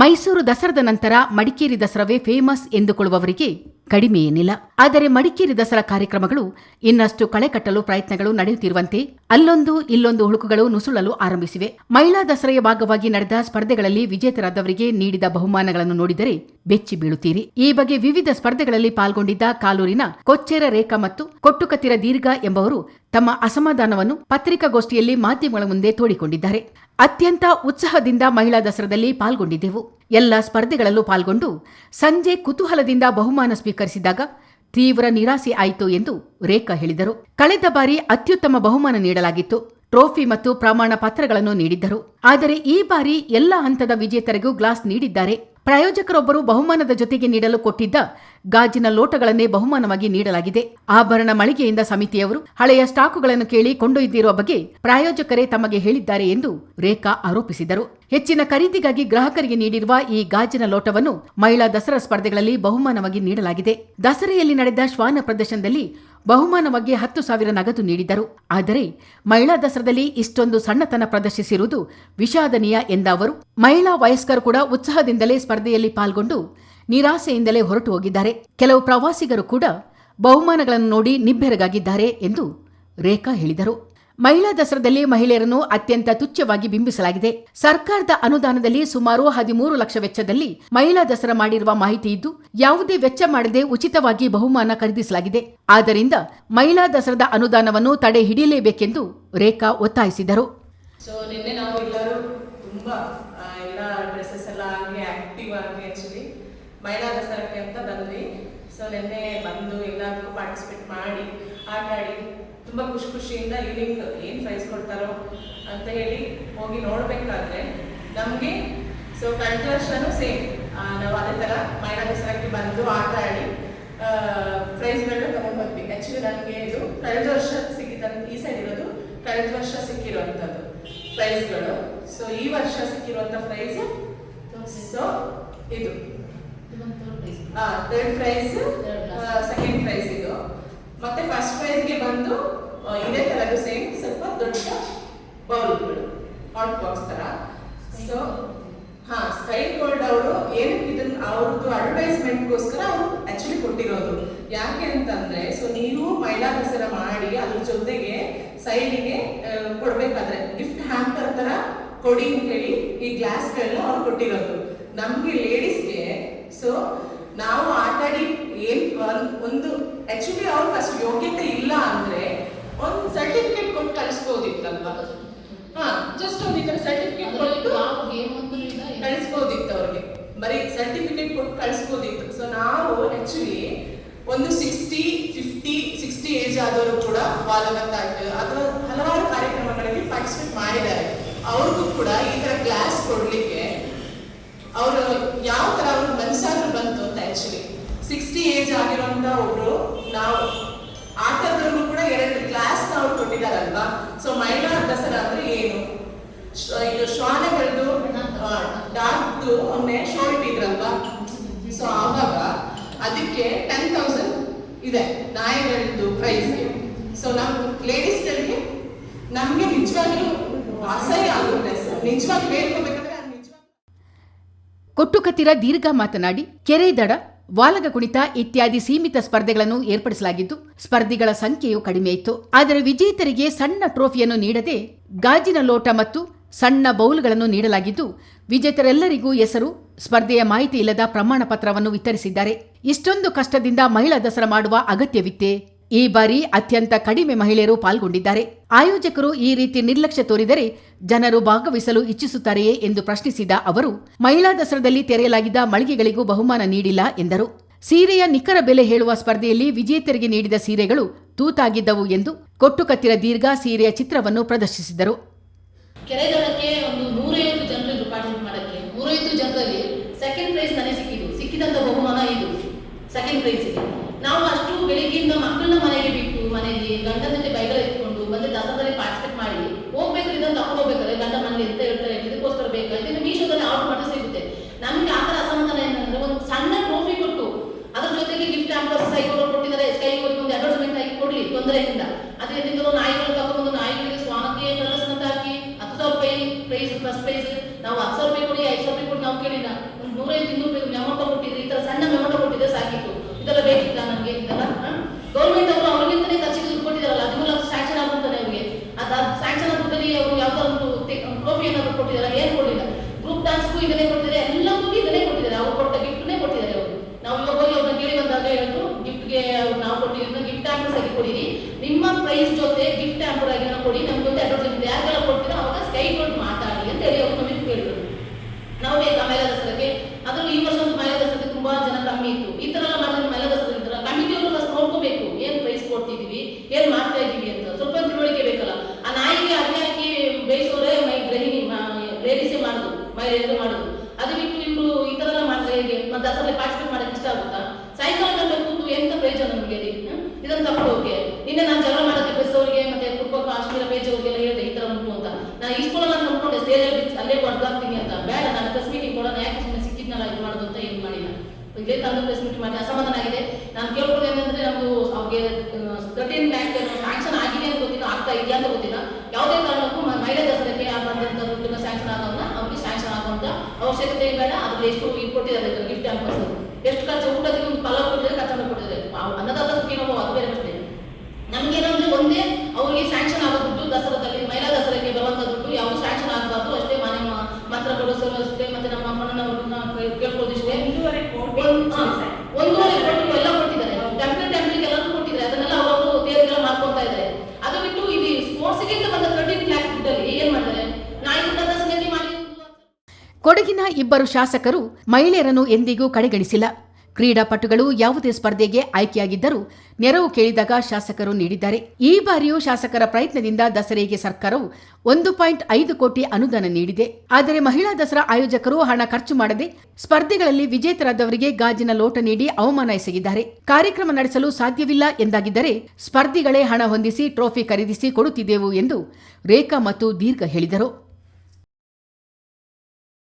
ಮೈಸೂರು ದಸರಾದ ನಂತರ ಮಡಿಕೇರಿ ದಸರಾವೇ ಫೇಮಸ್ ಎಂದುಕೊಳ್ಳುವವರಿಗೆ ಕಡಿಮೆ ಏನಿಲ್ಲ. ಆದರೆ ಮಡಿಕೇರಿ ದಸರಾ ಕಾರ್ಯಕ್ರಮಗಳು ಇನ್ನಷ್ಟು ಕಳೆ ಕಟ್ಟಲು ಪ್ರಯತ್ನಗಳು ನಡೆಯುತ್ತಿರುವಂತೆ ಅಲ್ಲೊಂದು ಇಲ್ಲೊಂದು ಹುಳುಕುಗಳು ನುಸುಳಲು ಆರಂಭಿಸಿವೆ. ಮಹಿಳಾ ದಸರೆಯ ಭಾಗವಾಗಿ ನಡೆದ ಸ್ಪರ್ಧೆಗಳಲ್ಲಿ ವಿಜೇತರಾದವರಿಗೆ ನೀಡಿದ ಬಹುಮಾನಗಳನ್ನು ನೋಡಿದರೆ ಬೆಚ್ಚಿ ಬೀಳುತ್ತೀರಿ. ಈ ಬಗ್ಗೆ ವಿವಿಧ ಸ್ಪರ್ಧೆಗಳಲ್ಲಿ ಪಾಲ್ಗೊಂಡಿದ್ದ ಕಾಲೂರಿನ ಕೊಚ್ಚೇರ ರೇಖಾ ಮತ್ತು ಕೊಟ್ಟುಕತ್ತಿರ ದೀರ್ಘ ಎಂಬವರು ತಮ್ಮ ಅಸಮಾಧಾನವನ್ನು ಪತ್ರಿಕಾಗೋಷ್ಠಿಯಲ್ಲಿ ಮಾಧ್ಯಮಗಳ ಮುಂದೆ ತೋಡಿಕೊಂಡಿದ್ದಾರೆ. ಅತ್ಯಂತ ಉತ್ಸಾಹದಿಂದ ಮಹಿಳಾ ದಸರಾದಲ್ಲಿ ಪಾಲ್ಗೊಂಡಿದ್ದೆವು. ಎಲ್ಲ ಸ್ಪರ್ಧೆಗಳಲ್ಲೂ ಪಾಲ್ಗೊಂಡು ಸಂಜೆ ಕುತೂಹಲದಿಂದ ಬಹುಮಾನ ಸ್ವೀಕರಿಸಿದಾಗ ತೀವ್ರ ನಿರಾಸೆ ಆಯಿತು ಎಂದು ರೇಖಾ ಹೇಳಿದರು. ಕಳೆದ ಬಾರಿ ಅತ್ಯುತ್ತಮ ಬಹುಮಾನ ನೀಡಲಾಗಿತ್ತು. ಟ್ರೋಫಿ ಮತ್ತು ಪ್ರಮಾಣ ಪತ್ರಗಳನ್ನು ನೀಡಿದ್ದರು. ಆದರೆ ಈ ಬಾರಿ ಎಲ್ಲ ಹಂತದ ವಿಜೇತರಿಗೂ ಗ್ಲಾಸ್ ನೀಡಿದ್ದಾರೆ. ಪ್ರಾಯೋಜಕರೊಬ್ಬರು ಬಹುಮಾನದ ಜೊತೆಗೆ ನೀಡಲು ಕೊಟ್ಟಿದ್ದ ಗಾಜಿನ ಲೋಟಗಳನ್ನೇ ಬಹುಮಾನವಾಗಿ ನೀಡಲಾಗಿದೆ. ಆಭರಣ ಮಳಿಗೆಯಿಂದ ಸಮಿತಿಯವರು ಹಳೆಯ ಸ್ಟಾಕುಗಳನ್ನು ಕೇಳಿ ಕೊಂಡೊಯ್ದಿರುವ ಬಗ್ಗೆ ಪ್ರಾಯೋಜಕರೇ ತಮಗೆ ಹೇಳಿದ್ದಾರೆ ಎಂದು ರೇಖಾ ಆರೋಪಿಸಿದರು. ಹೆಚ್ಚಿನ ಖರೀದಿಗಾಗಿ ಗ್ರಾಹಕರಿಗೆ ನೀಡಿರುವ ಈ ಗಾಜಿನ ಲೋಟವನ್ನು ಮಹಿಳಾ ದಸರಾ ಸ್ಪರ್ಧೆಗಳಲ್ಲಿ ಬಹುಮಾನವಾಗಿ ನೀಡಲಾಗಿದೆ. ದಸರೆಯಲ್ಲಿ ನಡೆದ ಶ್ವಾನ ಪ್ರದರ್ಶನದಲ್ಲಿ ಬಹುಮಾನವಾಗಿ ಹತ್ತು ಸಾವಿರ ನಗದು ನೀಡಿದರು. ಆದರೆ ಮಹಿಳಾ ದಸರಾದಲ್ಲಿ ಇಷ್ಟೊಂದು ಸಣ್ಣತನ ಪ್ರದರ್ಶಿಸಿರುವುದು ವಿಷಾದನೀಯ ಎಂದ ಅವರು ಮಹಿಳಾ ವಯಸ್ಕರು ಕೂಡ ಉತ್ಸಾಹದಿಂದಲೇ ಸ್ಪರ್ಧೆಯಲ್ಲಿ ಪಾಲ್ಗೊಂಡು ನಿರಾಸೆಯಿಂದಲೇ ಹೊರಟು ಹೋಗಿದ್ದಾರೆ. ಕೆಲವು ಪ್ರವಾಸಿಗರು ಕೂಡ ಬಹುಮಾನಗಳನ್ನು ನೋಡಿ ನಿಬ್ಬೆರಗಾಗಿದ್ದಾರೆ ಎಂದು ರೇಖಾ ಹೇಳಿದರು. ಮಹಿಳಾ ದಸರಾದಲ್ಲಿ ಮಹಿಳೆಯರನ್ನು ಅತ್ಯಂತ ತುಚ್ಛವಾಗಿ ಬಿಂಬಿಸಲಾಗಿದೆ. ಸರ್ಕಾರದ ಅನುದಾನದಲ್ಲಿ ಸುಮಾರು ಹದಿಮೂರು ಲಕ್ಷ ವೆಚ್ಚದಲ್ಲಿ ಮಹಿಳಾ ದಸರಾ ಮಾಡಿರುವ ಮಾಹಿತಿ ಇದ್ದು, ಯಾವುದೇ ವೆಚ್ಚ ಮಾಡದೆ ಉಚಿತವಾಗಿ ಬಹುಮಾನ ಖರೀದಿಸಲಾಗಿದೆ. ಆದ್ದರಿಂದ ಮಹಿಳಾ ದಸರಾದ ಅನುದಾನವನ್ನು ತಡೆ ಹಿಡಿಯಲೇಬೇಕೆಂದು ರೇಖಾ ಒತ್ತಾಯಿಸಿದರು. ಮಹಿಳಾ ದಸರಾಕ್ಕೆ ಅಂತ ಬಂದ್ವಿ. ಸೊ ನಿನ್ನೆ ಬಂದು ಎಲ್ಲದಕ್ಕೂ ಪಾರ್ಟಿಸಿಪೇಟ್ ಮಾಡಿ ಆಟ ಆಡಿ ತುಂಬ ಖುಷಿ ಖುಷಿಯಿಂದ ಈವ್ನಿಂಗ್ ಏನು ಪ್ರೈಸ್ ಕೊಡ್ತಾರೋ ಅಂತ ಹೇಳಿ ಹೋಗಿ ನೋಡಬೇಕಾದ್ರೆ ನಮಗೆ ಸೊ ಕಳೆದ ವರ್ಷನೂ ಸೇಮ್ ನಾವು ಅದೇ ಥರ ಮಹಿಳಾ ದಸರಾಕ್ಕೆ ಬಂದು ಆಟ ಆಡಿ ಪ್ರೈಸ್ಗಳನ್ನ ತಗೊಂಡು ಬಂದ್ವಿ ಆ್ಯಕ್ಚುಲಿ ನನಗೆ ಇದು ಕಳೆದ ವರ್ಷ ಸಿಕ್ಕಿದಂತ ಈ ಸೈಡ್ ಇರೋದು ಕಳೆದ ವರ್ಷ ಸಿಕ್ಕಿರುವಂಥದ್ದು ಪ್ರೈಸ್ಗಳು ಸೊ ಈ ವರ್ಷ ಸಿಕ್ಕಿರುವಂಥ ಪ್ರೈಸ್ ಸೊ ಇದು. ಥರ್ಡ್ ಪ್ರೈಸ್ ಸೆಕೆಂಡ್ ಪ್ರೈಸ್ ಇದು. ಮತ್ತೆ ಫಸ್ಟ್ ಪ್ರೈಸ್ಗೆ ಬಂದು ಇದೇ ಥರದ್ದು ಸೇಮ್, ಸ್ವಲ್ಪ ದೊಡ್ಡ ಬೌಲ್ಗಳು ಹಾಟ್ ಬಾಕ್ಸ್ ತರ. ಸೊ ಹಾ ಸ್ಕೈ ಗೋಲ್ಡ್ ಅವರು ಏನಕ್ಕೆ ಇದನ್ನ ಅವ್ರದ್ದು ಅಡ್ವರ್ಟೈಸ್ಮೆಂಟ್ಗೋಸ್ಕರ ಅವ್ರು ಆಕ್ಚುಲಿ ಕೊಟ್ಟಿರೋದು. ಯಾಕೆ ಅಂತಂದ್ರೆ ಸೊ ನೀವು ದಸರಾ ಮಾಡಿ ಅದ್ರ ಜೊತೆಗೆ ಸೈಡಿಗೆ ಕೊಡ್ಬೇಕಾದ್ರೆ ಗಿಫ್ಟ್ ಹ್ಯಾಂಪರ್ ತರ ಕೊಡಿ ಅಂತ ಹೇಳಿ ಈ ಗ್ಲಾಸ್ಗಳನ್ನ ಅವ್ರು ಕೊಟ್ಟಿರೋದು. ನಮ್ಗೆ ಲೇಡೀಸ್ಗೆ ಸೊ ನಾವು ಆಟಾಡಿ ಏನ್, ಒಂದು ಆಕ್ಚುಲಿ ಅವ್ರಿಗೆ ಅಷ್ಟು ಯೋಗ್ಯತೆ ಇಲ್ಲ ಅಂದ್ರೆ ಒಂದು ಸರ್ಟಿಫಿಕೇಟ್ ಕೊಟ್ಟು ಕಳಿಸ್ಬೋದಿತ್ತಲ್ವಾ? ಹಾ ಜಸ್ಟ್ ಒಂದು ಈ ಥರ ಸರ್ಟಿಫಿಕೇಟ್ ಕೊಟ್ಟು ಕಳಿಸ್ಬೋದಿತ್ತು ಅವ್ರಿಗೆ. ಬರೀ ಸರ್ಟಿಫಿಕೇಟ್ ಕೊಟ್ಟು ಕಳಿಸ್ಬೋದಿತ್ತು. ಸೊ ನಾವು ಆಕ್ಚುಲಿ ಒಂದು ಸಿಕ್ಸ್ಟಿ ಫಿಫ್ಟಿ ಸಿಕ್ಸ್ಟಿ ಏಜ್ ಆದವರು ಕೂಡ ಬಾಲಗತ್ತಾಟ ಅಥವಾ ಹಲವಾರು ಕಾರ್ಯಕ್ರಮಗಳಲ್ಲಿ ಪಾರ್ಟಿಸಿಪೇಟ್ ಮಾಡಿದ್ದಾರೆ. ಅವ್ರಿಗೂ ಕೂಡ ಈ ಥರ ಕ್ಲಾಸ್ ಕೊಡಲಿಕ್ಕೆ ಅವರು ಯಾವ ಥರ ಅವ್ರ ಮನಸ್ಸಾದ್ರೂ ಬಂತು ಅಂತ ಆ್ಯಕ್ಚುಲಿ ಸಿಕ್ಸ್ಟಿ ಏಜ್ ಆಗಿರೋಂಥ ಒಬ್ರು ನಾವು ಕೊಟ್ಟಿದಾರಲ್ವಾ ಸೊ ಮೈಲಾರ್ ದಸರಾ ಅಂದ್ರೆ ಏನು? ಇದು ಶ್ವಾನಗಳದ್ದು ಡಾಕ್ದು ಒಮ್ಮೆ ಶೋ ಇಟ್ಟಿದ್ರಲ್ವಾ ಸೊ ಆವಾಗ ಅದಕ್ಕೆ ಟೆನ್ ತೌಸಂಡ್ ಇದೆ ನಾಯಿಗಳದ್ದು ಪ್ರೈಸ್ ಸೊ ನಮ್ ಲೇಡೀಸ್ಗಳಿಗೆ ನಮ್ಗೆ ನಿಜವಾಗ್ಲೂ ಅಸಹ್ಯ ಆಗುತ್ತೆ. ಸರ್ ನಿಜವಾಗಿ ಹೇಳ್ಕೋಬೇಕಾದ್ರೆ ಕೊಟ್ಟು ಕತ್ತಿರ ದೀರ್ಘ ಮಾತನಾಡಿ, ಕೆರೆ ದಡ ವಾಲಗ ಕುಣಿತ ಇತ್ಯಾದಿ ಸೀಮಿತ ಸ್ಪರ್ಧೆಗಳನ್ನು ಏರ್ಪಡಿಸಲಾಗಿದ್ದು, ಸ್ಪರ್ಧಿಗಳ ಸಂಖ್ಯೆಯು ಕಡಿಮೆ ಇತ್ತು. ಆದರೆ ವಿಜೇತರಿಗೆ ಸಣ್ಣ ಟ್ರೋಫಿಯನ್ನು ನೀಡದೆ ಗಾಜಿನ ಲೋಟ ಮತ್ತು ಸಣ್ಣ ಬೌಲ್ಗಳನ್ನು ನೀಡಲಾಗಿದ್ದು, ವಿಜೇತರೆಲ್ಲರಿಗೂ ಹೆಸರು, ಸ್ಪರ್ಧೆಯ ಮಾಹಿತಿ ಇಲ್ಲದ ಪ್ರಮಾಣ ಪತ್ರವನ್ನು ವಿತರಿಸಿದ್ದಾರೆ. ಇಷ್ಟೊಂದು ಕಷ್ಟದಿಂದ ಮಹಿಳಾ ದಸರಾ ಮಾಡುವ ಅಗತ್ಯವಿತ್ತೇ? ಈ ಬಾರಿ ಅತ್ಯಂತ ಕಡಿಮೆ ಮಹಿಳೆಯರು ಪಾಲ್ಗೊಂಡಿದ್ದಾರೆ. ಆಯೋಜಕರು ಈ ರೀತಿ ನಿರ್ಲಕ್ಷ್ಯ ತೋರಿದರೆ ಜನರು ಭಾಗವಹಿಸಲು ಇಚ್ಛಿಸುತ್ತಾರೆಯೇ ಎಂದು ಪ್ರಶ್ನಿಸಿದ ಅವರು, ಮಹಿಳಾ ದಸರಾದಲ್ಲಿ ತೆರೆಯಲಾಗಿದ್ದ ಮಳಿಗೆಗಳಿಗೂ ಬಹುಮಾನ ನೀಡಿಲ್ಲ ಎಂದರು. ಸೀರೆಯ ನಿಖರ ಬೆಲೆ ಹೇಳುವ ಸ್ಪರ್ಧೆಯಲ್ಲಿ ವಿಜೇತರಿಗೆ ನೀಡಿದ ಸೀರೆಗಳು ತೂತಾಗಿದ್ದವು ಎಂದು ಕೊಟ್ಟುಕತ್ತಿರ ದೀರ್ಘ ಸೀರೆಯ ಚಿತ್ರವನ್ನು ಪ್ರದರ್ಶಿಸಿದರು. ಸೆಕೆಂಡ್ ಪ್ರೈಸ್ ನನಗೆ ಸಿಕ್ಕಿದ್ದು, ಸಿಕ್ಕಿದಂತ ಬಹುಮಾನ ಇದು. ಸೆಕೆಂಡ್ ಪ್ರೈಸ್ಗೆ ನಾವು ಅಷ್ಟು ಬೆಳಿಗ್ಗೆಯಿಂದ ಮಕ್ಕಳನ್ನ ಮನೆಗೆ ಬಿಟ್ಟು ಮನೆಯಲ್ಲಿ ಗಂಡನ ಜೊತೆ ಬೈಗಳು ಎತ್ಕೊಂಡು ಮತ್ತೆ ದಸರಾದಲ್ಲಿ ಪಾರ್ಟಿಸಿಪೇಟ್ ಮಾಡಿ, ಹೋಗ್ಬೇಕು, ಇದನ್ನ ತಗೊಂಡ್ಬೇಕಾದ್ರೆ ಗಂಡ ಮನೆ ಅಂತ ಹೇಳ್ತಾರೆ, ಇದಕ್ಕೋಸ್ಕರ ಬೇಕಾದ್ರೆ ಇದನ್ನ ಮೀಶೋದಲ್ಲಿ ಆರ್ಡರ್ ಮಾಡಿ ಸಿಗುತ್ತೆ. ನಮ್ಗೆ ಆ ಥರ ಅಸಮಾಧಾನ ಏನಂದ್ರೆ ಒಂದು ಸಣ್ಣ ಟ್ರೋಫಿ ಕೊಟ್ಟು, ಅದ್ರ ಜೊತೆಗೆ ಗಿಫ್ಟ್ ಆಂಪರ್ಸ್ ಸೈಕಲ್ ಕೊಟ್ಟಿದ್ದಾರೆ. ಕೈ ಒಂದು ಅಡ್ವರ್ಟೈಸ್ಮೆಂಟ್ ಆಗಿ ಕೊಡ್ಲಿ, ತೊಂದರೆಯಿಂದ. ಅದೇ ರೀತಿ ನಾಯಿಗಳು ತಗೊಂಡು ನಾಯಿಗಳಿಗೆ ಸ್ವಾನಕ್ಕೆ ಪ್ರದರ್ಶನ ಹಾಕಿ, ಹತ್ತು ಸಾವಿರ ರೂಪಾಯಿ ಪ್ರೈಸ್ ಫಸ್ಟ್ ಪ್ರೈಸ್ ನಾವು ಹತ್ತು ಸಾವಿರ ರೂಪಾಯಿ ಕೊಡಿ, ಐದು ಸಾವಿರ ರೂಪಾಯಿ ಕೊಡಿ, ನಾವು ಕೇಳಿಲ್ಲ. ಒಂದು ನೂರೈದು ಇನ್ನೂರು ರೂಪಾಯಿ ಮೆಮೋಟ ಕೊಟ್ಟಿದ್ರೆ, ಈ ತರ ಸಣ್ಣ ಮೆಮೋಟ ಕೊಟ್ಟಿದ್ರೆ. ಇದೆಲ್ಲ ಬೇಕಿಲ್ಲ ನಮ್ಗೆ? ಇದೆಲ್ಲ ಗೌರ್ಮೆಂಟ್ ಅವರು ಇಲ್ಲೇ ತಂದು ಪ್ರೆಸ್ ಮೀಟ್ ಮಾಡಿ ಅಸಮಾಧಾನ ಆಗಿದೆ. ನಾನು ಕೇಳ್ಕೊಳ್ಳೋದು ಏನಂದ್ರೆ ನಮ್ದು ಅವ್ರಿಗೆ ತರ್ಟೀನ್ ಲ್ಯಾಕ್ ಸ್ಯಾಂಕ್ಷನ್ ಆಗಿದೆ ಅಂತ ಗೊತ್ತಿಲ್ಲ, ಆಗ್ತಾ ಇದೆಯಾ ಅಂತ ಗೊತ್ತಿಲ್ಲ. ಯಾವುದೇ ಕಾರಣಕ್ಕೂ ಮೈಲೇಜ್ ಅಸಲಿಕ್ಕೆ ಬಂದಂತ ದುಡ್ಡನ್ನ ಸ್ಯಾಂಕ್ಷನ್ ಆಗೋದನ್ನ ಅವ್ರಿಗೆ ಸ್ಯಾಂಕ್ಷನ್ ಆಗುವಂತ ಅವಶ್ಯಕತೆ ಬೇಡ ಅದ್ರಲ್ಲಿ ಎಷ್ಟು ಇದು ಕೊಟ್ಟಿದ್ದಾರೆ ಗಿಫ್ಟ್ ಹ್ಯಾಂಪರ್ಸ್ ಎಷ್ಟು ಖರ್ಚು ಊಟದಿಗೆ ಒಂದು ಪಲಾವ್ ಕೊಟ್ಟಿದ್ರೆ ಖರ್ಚು ಇಬ್ಬರು ಶಾಸಕರು ಮಹಿಳೆಯರನ್ನು ಎಂದಿಗೂ ಕಡೆಗಣಿಸಿಲ್ಲ. ಕ್ರೀಡಾಪಟುಗಳು ಯಾವುದೇ ಸ್ಪರ್ಧೆಗೆ ಆಯ್ಕೆಯಾಗಿದ್ದರೂ ನೆರವು ಕೇಳಿದಾಗ ಶಾಸಕರು ನೀಡಿದ್ದಾರೆ. ಈ ಬಾರಿಯೂ ಶಾಸಕರ ಪ್ರಯತ್ನದಿಂದ ದಸರೆಗೆ ಸರ್ಕಾರವು ಒಂದು ಪಾಯಿಂಟ್ ಐದು ಕೋಟಿ ಅನುದಾನ ನೀಡಿದೆ. ಆದರೆ ಮಹಿಳಾ ದಸರಾ ಆಯೋಜಕರು ಹಣ ಖರ್ಚು ಮಾಡದೆ ಸ್ಪರ್ಧೆಗಳಲ್ಲಿ ವಿಜೇತರಾದವರಿಗೆ ಗಾಜಿನ ಲೋಟ ನೀಡಿ ಅವಮಾನ ಎಸಗಿದ್ದಾರೆ. ಕಾರ್ಯಕ್ರಮ ನಡೆಸಲು ಸಾಧ್ಯವಿಲ್ಲ ಎಂದಾಗಿದ್ದರೆ ಸ್ಪರ್ಧಿಗಳೇ ಹಣ ಹೊಂದಿಸಿ ಟ್ರೋಫಿ ಖರೀದಿಸಿ ಕೊಡುತ್ತಿದ್ದೆವು ಎಂದು ರೇಖಾ ಮತ್ತು ದೀರ್ಘ ಹೇಳಿದರು.